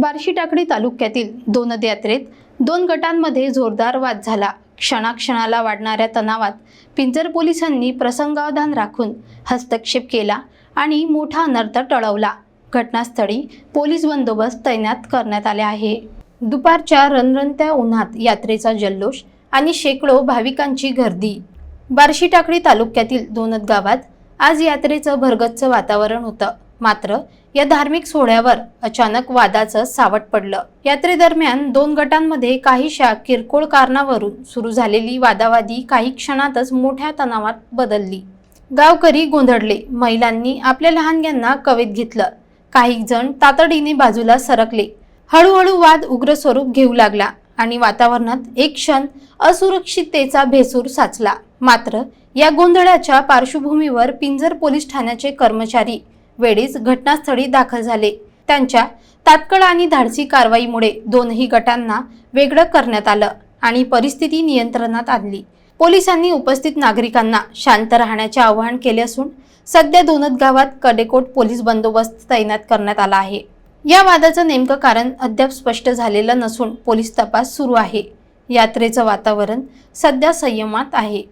बार्शी टाकडी तालुक्यातील दोनद यात्रेत दोन गटांमध्ये जोरदार वाद झाला. क्षणाक्षणाला वाढणाऱ्या तणावात पिंजर पोलिसांनी प्रसंगावधान राखून हस्तक्षेप केला आणि मोठा अनर्थ टळवला. घटनास्थळी पोलीस बंदोबस्त तैनात करण्यात आले आहे. दुपारच्या रणरणत्या उन्हात यात्रेचा जल्लोष आणि शेकडो भाविकांची गर्दी. बार्शी टाकडी तालुक्यातील दोनद गावात आज यात्रेचं भरगच्च वातावरण होतं. मात्र या धार्मिक सोहळ्यावर अचानक वादाचं सावट पडलं. यात्रेदरम्यान दोन गटांमध्ये काहीशा किरकोळ कारणावरून सुरू झालेली वादावादी काही क्षणातच मोठ्या तणावात बदलली. गावकरी गोंधळले. महिलांनी आपल्या लहानग्यांना कवेत घेतलं. काही जण तातडीने बाजूला सरकले. हळूहळू वाद उग्र स्वरूप घेऊ लागला आणि वातावरणात एक क्षण असुरक्षिततेचा भेसूर साचला. मात्र या गोंधळाच्या पार्श्वभूमीवर पिंजर पोलीस ठाण्याचे कर्मचारी वेळीच घटनास्थळी दाखल झाले. त्यांच्या तात्काळ आणि धाडसी कारवाईमुळे दोनही गटांना वेगळं करण्यात आलं आणि परिस्थिती नियंत्रणात आणली. पोलिसांनी उपस्थित नागरिकांना शांत राहण्याचे आवाहन केले असून सध्या दोनच गावात कडेकोट पोलीस बंदोबस्त तैनात करण्यात आला आहे. या वादाचं नेमकं कारण अद्याप स्पष्ट झालेलं नसून पोलीस तपास सुरू आहे. यात्रेचं वातावरण सध्या संयमात आहे.